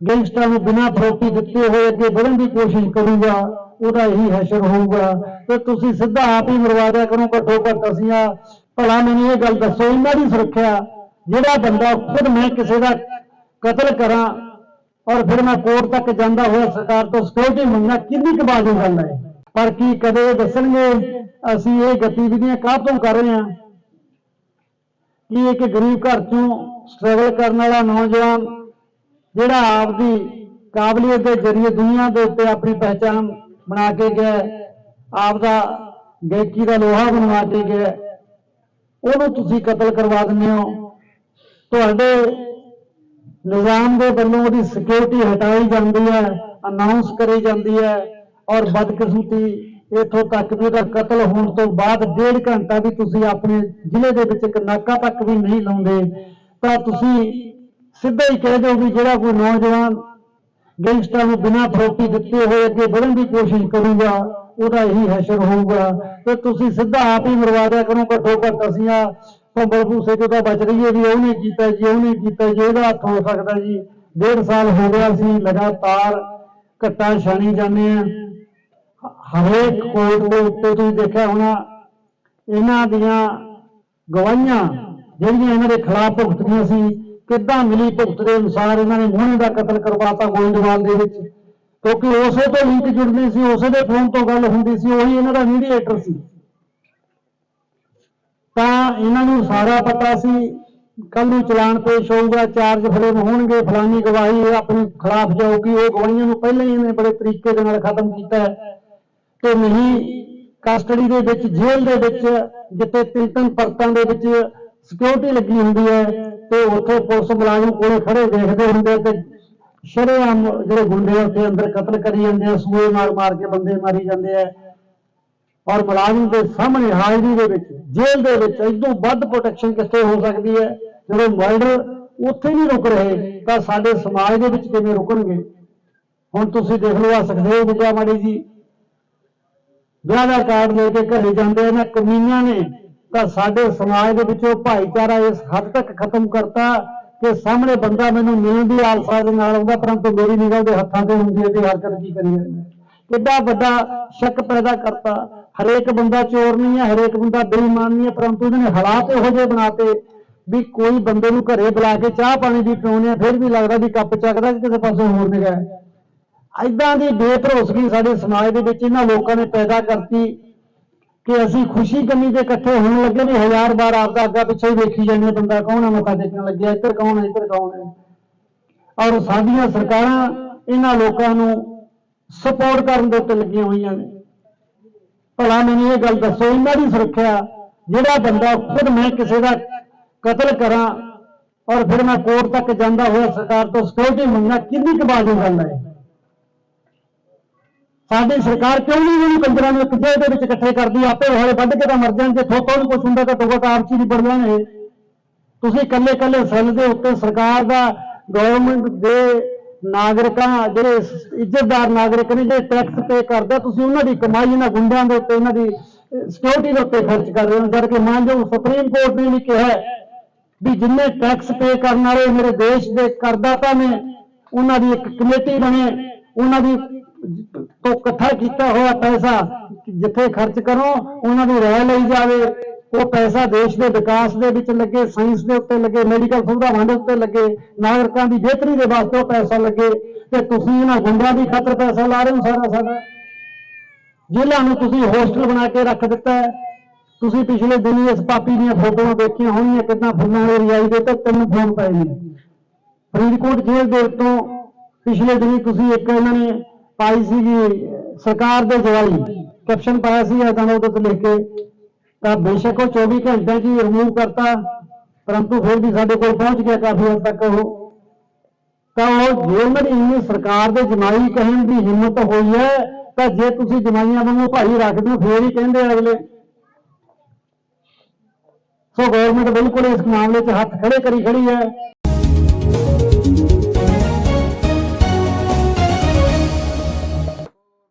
ਗੈਂਗਸਟਰਾਂ ਨੂੰ ਬਿਨਾਂ ਫਰੋਤੀ ਦਿੱਤੇ ਹੋਏ ਅੱਗੇ ਵਧਣ ਦੀ ਕੋਸ਼ਿਸ਼ ਕਰੂਗਾ, ਉਹਦਾ ਇਹੀ ਹਸ਼ਰ ਹੋਊਗਾ। ਤੇ ਤੁਸੀਂ ਸਿੱਧਾ ਆਪ ਹੀ ਮਰਵਾ ਦਿਆ ਕਰੋ, ਘੱਟੋ ਘੱਟ ਅਸੀਂ ਆ, ਭਲਾ ਮੈਨੂੰ ਇਹ ਗੱਲ ਦੱਸੋ ਇਹਨਾਂ ਦੀ ਸੁਰੱਖਿਆ, ਜਿਹੜਾ ਬੰਦਾ ਖੁਦ ਮੈਂ ਕਿਸੇ ਦਾ ਕਤਲ ਕਰਾਂ ਔਰ ਫਿਰ ਮੈਂ ਕੋਰਟ ਤੱਕ ਜਾਂਦਾ ਹੋਇਆ ਸਰਕਾਰ ਤੋਂ ਸਿਕਿਉਰਿਟੀ ਮੰਗਣਾ, ਕਿੰਨੀ ਕੁ ਬਾਜੂ ਗੱਲ ਹੈ? ਪਰ ਕੀ ਕਦੇ ਇਹ ਦੱਸਣਗੇ? ਅਸੀਂ ਇਹ ਗਤੀਵਿਧੀਆਂ ਕਾਹਤੋਂ ਕਰ ਰਹੇ ਹਾਂ? ਕਿ ਇੱਕ ਗਰੀਬ ਘਰ ਚੋਂ ਸਟਰਗਲ ਕਰਨ ਵਾਲਾ ਨੌਜਵਾਨ ਜਿਹੜਾ ਆਪਦੀ ਕਾਬਲੀਅਤ ਦੇ ਜ਼ਰੀਏ ਦੁਨੀਆ ਦੇ ਉੱਤੇ ਆਪਣੀ ਪਹਿਚਾਨ ਬਣਾ ਕੇ ਗਿਆ, ਆਪਦਾ ਗਾਇਕੀ ਦਾ ਲੋਹਾ ਬਣਵਾ ਕੇ ਗਿਆ, ਉਹਨੂੰ ਤੁਸੀਂ ਕਤਲ ਕਰਵਾ ਦਿੰਦੇ ਹੋ। ਤੁਹਾਡੇ ਨਿਜ਼ਾਮ ਦੇ ਵੱਲੋਂ ਉਹਦੀ ਸਿਕਿਉਰਿਟੀ ਹਟਾਈ ਜਾਂਦੀ ਹੈ ਅਨਾਉਂਸ ਕਰੀ ਜਾਂਦੀ ਹੈ ਔਰ ਬਦਕਿਸਮਤੀ ਇਥੋਂ ਤੱਕ ਵੀ ਉਹਦਾ ਕਤਲ ਹੋਣ ਤੋਂ ਬਾਅਦ ਡੇਢ ਘੰਟਾ ਵੀ ਤੁਸੀਂ ਆਪਣੇ ਜ਼ਿਲ੍ਹੇ ਦੇ ਵਿੱਚ ਇੱਕ ਨਾਕਾ ਤੱਕ ਵੀ ਨਹੀਂ ਲਾਉਂਦੇ, ਤਾਂ ਤੁਸੀਂ ਸਿੱਧਾ ਹੀ ਕਹਿ ਦਿਓ ਵੀ ਜਿਹੜਾ ਕੋਈ ਨੌਜਵਾਨ ਗੈਂਗਸਟਰਾਂ ਨੂੰ ਬਿਨਾਂ ਫਰੋਤੀ ਦਿੱਤੇ ਹੋਏ ਅੱਗੇ ਵਧਣ ਦੀ ਕੋਸ਼ਿਸ਼ ਕਰੂਗਾ, ਉਹਦਾ ਇਹੀ ਹਸ਼ਰ ਹੋਊਗਾ। ਤੇ ਤੁਸੀਂ ਸਿੱਧਾ ਆਪ ਹੀ ਮਰਵਾ ਦਿਆ ਕਰੋ, ਘੱਟੋ ਘੱਟ ਅਸੀਂ ਆ ਭੰਬਲ ਭੂਸੇ ਤੋਂ ਤਾਂ ਬਚ ਰਹੀਏ ਵੀ ਉਹਨੇ ਕੀਤਾ ਜੀ, ਉਹਨੇ ਕੀਤਾ ਜੀ ਇਹਦਾ ਹੱਥ ਹੋ ਸਕਦਾ ਜੀ। ਡੇਢ ਸਾਲ ਹੋ ਗਿਆ ਸੀ ਲਗਾਤਾਰ ਘੱਟਾ ਛਾਣੀ ਜਾਂਦੇ ਆ ਹਰੇਕ ਕੋਰਟ ਦੇ ਉੱਤੇ ਤੁਸੀਂ ਦੇਖਿਆ ਹੋਣਾ, ਇਹਨਾਂ ਦੀਆਂ ਗਵਾਹੀਆਂ ਜਿਹੜੀਆਂ ਇਹਨਾਂ ਦੇ ਖਿਲਾਫ ਭੁਗਤੀਆਂ ਸੀ ਕਿੱਦਾਂ ਮਿਲੀ ਭੁਗਤ ਦੇ ਅਨੁਸਾਰ ਇਹਨਾਂ ਨੇ ਮੋਹਣੇ ਦਾ ਕਤਲ ਕਰਵਾਤਾ ਗੋਇੰਦਵਾਲ ਦੇ ਵਿੱਚ? ਕਿਉਂਕਿ ਉਸੇ ਤੋਂ ਲਿੰਕ ਜੁੜਦੇ ਸੀ, ਉਸੇ ਦੇ ਫੋਨ ਤੋਂ ਗੱਲ ਹੁੰਦੀ ਸੀ, ਉਹੀ ਇਹਨਾਂ ਦਾ ਮੀਡੀਏਟਰ ਸੀ। ਤਾਂ ਇਹਨਾਂ ਨੂੰ ਸਾਰਾ ਪਤਾ ਸੀ ਕੱਲ ਨੂੰ ਚਲਾਨ ਪੇਸ਼ ਹੋਊਗਾ ਚਾਰਜ ਫਰੇਮ ਹੋਣਗੇ, ਫਲਾਨੀ ਗਵਾਹੀ ਇਹ ਆਪਣੇ ਖਿਲਾਫ ਜਾਊਗੀ, ਉਹ ਗਵਾਹੀਆਂ ਨੂੰ ਪਹਿਲਾਂ ਹੀ ਇਹਨੇ ਬੜੇ ਤਰੀਕੇ ਦੇ ਨਾਲ ਖਤਮ ਕੀਤਾ ਹੈ। ਤੇ ਨਹੀਂ ਕਸਟਡੀ ਦੇ ਵਿੱਚ ਜੇਲ੍ਹ ਦੇ ਵਿੱਚ, ਜਿੱਥੇ ਤਿੰਨ ਤਿੰਨ ਪਰਤਾਂ ਦੇ ਵਿੱਚ ਸਿਕਿਉਰਿਟੀ ਲੱਗੀ ਹੁੰਦੀ ਹੈ ਤੇ ਉੱਥੇ ਪੁਲਿਸ ਮੁਲਾਜ਼ਮ ਕੋਲੇ ਖੜੇ ਦੇਖਦੇ ਹੁੰਦੇ ਤੇ ਸ਼ਰੇਆਮ ਜਿਹੜੇ ਗੁੰਡੇ ਉੱਥੇ ਅੰਦਰ ਕਤਲ ਕਰੀ ਜਾਂਦੇ ਆ, ਸੂਏ ਮਾਰ ਮਾਰ ਕੇ ਬੰਦੇ ਮਾਰੀ ਜਾਂਦੇ ਆ। ਔਰ ਮੁਲਾਜ਼ਮ ਦੇ ਸਾਹਮਣੇ ਹਾਜ਼ਰੀ ਦੇ ਵਿੱਚ, ਜੇਲ੍ਹ ਦੇ ਵਿੱਚ ਇਦੋਂ ਵੱਧ ਪ੍ਰੋਟੈਕਸ਼ਨ ਕਿੱਥੇ ਹੋ ਸਕਦੀ ਹੈ? ਜਦੋਂ ਮਰਡਰ ਉੱਥੇ ਨਹੀਂ ਰੁਕ ਰਹੇ, ਤਾਂ ਸਾਡੇ ਸਮਾਜ ਦੇ ਵਿੱਚ ਕਿਵੇਂ ਰੁਕਣਗੇ? ਹੁਣ ਤੁਸੀਂ ਦੇਖ ਲਓ ਆ ਸੁਖਦੇਵ ਵਿਦਿਆ ਮਾੜੀ ਜੀ। ਵਿਆਹ ਦਾ ਕਾਰਡ ਲੈ ਕੇ ਘਰੇ ਜਾਂਦੇ ਆ ਕਮੀਆਂ ਨੇ ਤਾਂ ਸਾਡੇ ਸਮਾਜ ਦੇ ਵਿੱਚੋਂ ਭਾਈਚਾਰਾ ਇਸ ਹੱਦ ਤੱਕ ਖਤਮ ਕਰਤਾ ਕਿ ਸਾਹਮਣੇ ਬੰਦਾ ਮੈਨੂੰ ਮਿਲਣ ਦੀ ਆਲਸਾ ਦੇ ਨਾਲ ਆਉਂਦਾ, ਪਰੰਤੂ ਮੇਰੀ ਨਿਗਾਹ ਦੇ ਹੱਥਾਂ ਤੇ ਹੁੰਦੀ ਹੈ ਤੇ ਹਰਕਤ ਕੀ ਕਰੀ ਜਾਂਦਾ ਕਿੱਡਾ ਵੱਡਾ ਸ਼ੱਕ ਪੈਦਾ ਕਰਤਾ। ਹਰੇਕ ਬੰਦਾ ਚੋਰ ਨਹੀਂ ਹੈ, ਹਰੇਕ ਬੰਦਾ ਬੇਈਮਾਨ ਨਹੀਂ ਹੈ, ਪਰੰਤੂ ਇਹਨਾਂ ਨੇ ਹਾਲਾਤ ਇਹੋ ਜਿਹੇ ਬਣਾਤੇ ਵੀ ਕੋਈ ਬੰਦੇ ਨੂੰ ਘਰੇ ਬੁਲਾ ਕੇ ਚਾਹ ਪਾਣੀ ਦੀ ਪਿਉਣੇ ਆ ਫਿਰ ਵੀ ਲੱਗਦਾ ਵੀ ਕੱਪ ਚੱਕਦਾ ਕਿ ਕਿਸੇ ਪਾਸੇ ਹੋਰ ਨਿਗਾਹ ਹੈ ਐਦਾਂ ਦੀ ਬੇਭਰੋਸਗੀ ਸਾਡੇ ਸਮਾਜ ਦੇ ਵਿੱਚ ਇਹਨਾਂ ਲੋਕਾਂ ਨੇ ਪੈਦਾ ਕਰਤੀ। ਕਿ ਅਸੀਂ ਖੁਸ਼ੀ ਕਮੀ ਦੇ ਇਕੱਠੇ ਹੋਣ ਲੱਗੇ ਵੀ ਹਜ਼ਾਰ ਵਾਰ ਆਪਦਾ ਅੱਗਾ ਪਿੱਛੇ ਹੀ ਵੇਖੀ ਜਾਂਦੇ ਬੰਦਾ ਕੌਣ ਹੈ ਮੱਥਾ ਟੇਕਣ ਲੱਗਿਆ, ਇੱਧਰ ਕੌਣ ਹੈ ਇੱਧਰ ਕੌਣ ਹੈ ਔਰ ਸਾਡੀਆਂ ਸਰਕਾਰਾਂ ਇਹਨਾਂ ਲੋਕਾਂ ਨੂੰ ਸਪੋਰਟ ਕਰਨ ਦੇ ਉੱਤੇ ਲੱਗੀਆਂ ਹੋਈਆਂ ਨੇ। ਭਲਾ ਮੈਨੂੰ ਇਹ ਗੱਲ ਦੱਸੋ, ਇਹਨਾਂ ਦੀ ਸੁਰੱਖਿਆ, ਜਿਹੜਾ ਬੰਦਾ ਖੁਦ ਮੈਂ ਕਿਸੇ ਦਾ ਕਤਲ ਕਰਾਂ, ਔਰ ਫਿਰ ਮੈਂ ਕੋਰਟ ਤੱਕ ਜਾਂਦਾ ਹੋਇਆ ਸਰਕਾਰ ਤੋਂ ਸਿਕਿਉਰਿਟੀ ਮੰਗਣਾ, ਕਿੰਨੀ ਕੁ ਗੱਲ ਹੈ? ਸਾਡੀ ਸਰਕਾਰ ਕਿਉਂ ਨਹੀਂ ਇਹਨੂੰ ਕੰਜਰਾਂ ਨੂੰ ਇੱਕ ਦੇ ਵਿੱਚ ਇਕੱਠੇ ਕਰਦੀ, ਆਪੇ ਹੋਏ ਵੱਢ ਕੇ ਤਾਂ ਮਰ ਜਾਣ ਜੇ ਥੋਤੋਂ ਨੂੰ ਕੁਛ ਹੁੰਦਾ ਤਾਂ ਟੋਕਾ ਤਾਂ ਆਪ ਚ ਹੀ ਤੁਸੀਂ ਕੱਲੇ ਕੱਲੇ ਸੈੱਲ ਦੇ ਉੱਤੇ ਸਰਕਾਰ ਦਾ ਗਵਰਨਮੈਂਟ ਦੇ ਨਾਗਰਿਕਾਂ, ਜਿਹੜੇ ਇੱਜ਼ਤਦਾਰ ਨਾਗਰਿਕ ਨੇ, ਜਿਹੜੇ ਟੈਕਸ ਪੇ ਕਰਦੇ ਤੁਸੀਂ ਉਹਨਾਂ ਦੀ ਕਮਾਈ ਇਹਨਾਂ ਗੁੰਡਿਆਂ ਦੇ ਉੱਤੇ ਉਹਨਾਂ ਦੀ ਸਿਕਿਉਰਿਟੀ ਦੇ ਉੱਤੇ ਖਰਚ ਕਰ ਰਹੇ ਹੋ। ਜਦ ਕਿ ਮਾਨਯੋਗ ਸੁਪਰੀਮ ਕੋਰਟ ਨੇ ਵੀ ਕਿਹਾ ਵੀ ਜਿੰਨੇ ਟੈਕਸ ਪੇ ਕਰਨ ਵਾਲੇ ਮੇਰੇ ਦੇਸ਼ ਦੇ ਕਰਦਾਤਾ ਨੇ, ਉਹਨਾਂ ਦੀ ਇੱਕ ਕਮੇਟੀ ਬਣੇ, ਉਹਨਾਂ ਦੀ ਤੋਂ ਇਕੱਠਾ ਕੀਤਾ ਹੋਇਆ ਪੈਸਾ ਜਿੱਥੇ ਖਰਚ ਕਰੋ, ਉਹਨਾਂ ਦੀ ਰਾਏ ਲਈ ਜਾਵੇ। ਉਹ ਪੈਸਾ ਦੇਸ਼ ਦੇ ਵਿਕਾਸ ਦੇ ਵਿੱਚ ਲੱਗੇ ਸਾਇੰਸ ਦੇ ਉੱਤੇ ਲੱਗੇ ਮੈਡੀਕਲ ਸੁਵਿਧਾਵਾਂ ਦੇ ਉੱਤੇ ਲੱਗੇ, ਨਾਗਰਿਕਾਂ ਦੀ ਬਿਹਤਰੀ ਦੇ ਵਾਸਤੇ ਉਹ ਪੈਸਾ ਲੱਗੇ। ਤੇ ਤੁਸੀਂ ਇਹਨਾਂ ਗੁੰਡਾਂ ਦੀ ਖਾਤਰ ਪੈਸਾ ਲਾ ਰਹੇ ਹੋ ਸਾਰਾ ਸਾਡਾ। ਜ਼ਿਲ੍ਹਾ ਨੂੰ ਤੁਸੀਂ ਹੋਸਟਲ ਬਣਾ ਕੇ ਰੱਖ ਦਿੱਤਾ ਹੈ। ਤੁਸੀਂ ਪਿਛਲੇ ਦਿਨੀ ਇਸ ਪਾਪੀ ਦੀਆਂ ਫੋਟੋਆਂ ਦੇਖੀਆਂ ਹੋਣੀਆਂ ਕਿੰਨਾ ਫੁੱਲਾਂ ਵਾਲੀ ਰਜਾਈ ਦੇ ਤੇ ਤਿੰਨ ਫੋਨ ਪਏ ਨੇ। ਫਰੀਦਕੋਟ ਜੇਲ੍ਹ ਦੇ ਉੱਤੋਂ ਪਿਛਲੇ ਦਿਨੀ ਤੁਸੀਂ ਇੱਕ ਇਹਨਾਂ ਨੇ ਪਾਈ ਸੀਗੀ ਸਰਕਾਰ ਦੇ ਜਵਾਈ। ਕੈਪਸ਼ਨ ਪਾਇਆ ਸੀ ਤਾਂ ਉਹਦੇ ਤੇ ਲਿਖ ਕੇ। ਤਾਂ ਬੇਸ਼ੱਕ ਉਹ 24 ਘੰਟਿਆਂ 'ਚ ਰਿਮੂਵ ਕਰਤਾ, ਪਰੰਤੂ ਫਿਰ ਵੀ ਸਾਡੇ ਕੋਲ ਪਹੁੰਚ ਗਿਆ ਕਾਫੀ ਹੱਦ ਤੱਕ ਉਹ। ਤਾਂ ਉਹ ਜੇ ਇੰਨੀ ਸਰਕਾਰ ਦੇ ਜਮਾਈ ਕਹਿਣ ਦੀ ਹਿੰਮਤ ਹੋਈ ਹੈ, ਤਾਂ ਜੇ ਤੁਸੀਂ ਜਮਾਈਆਂ ਵਾਂਗੂ ਭਾਈ ਰੱਖਦੇ ਹੋ, ਫੇਰ ਹੀ ਕਹਿੰਦੇ ਅਗਲੇ। ਸੋ ਗਵਰਨਮੈਂਟ ਬਿਲਕੁਲ ਇਸ ਮਾਮਲੇ 'ਚ ਹੱਥ ਖੜੇ ਕਰੀ ਖੜੀ ਹੈ।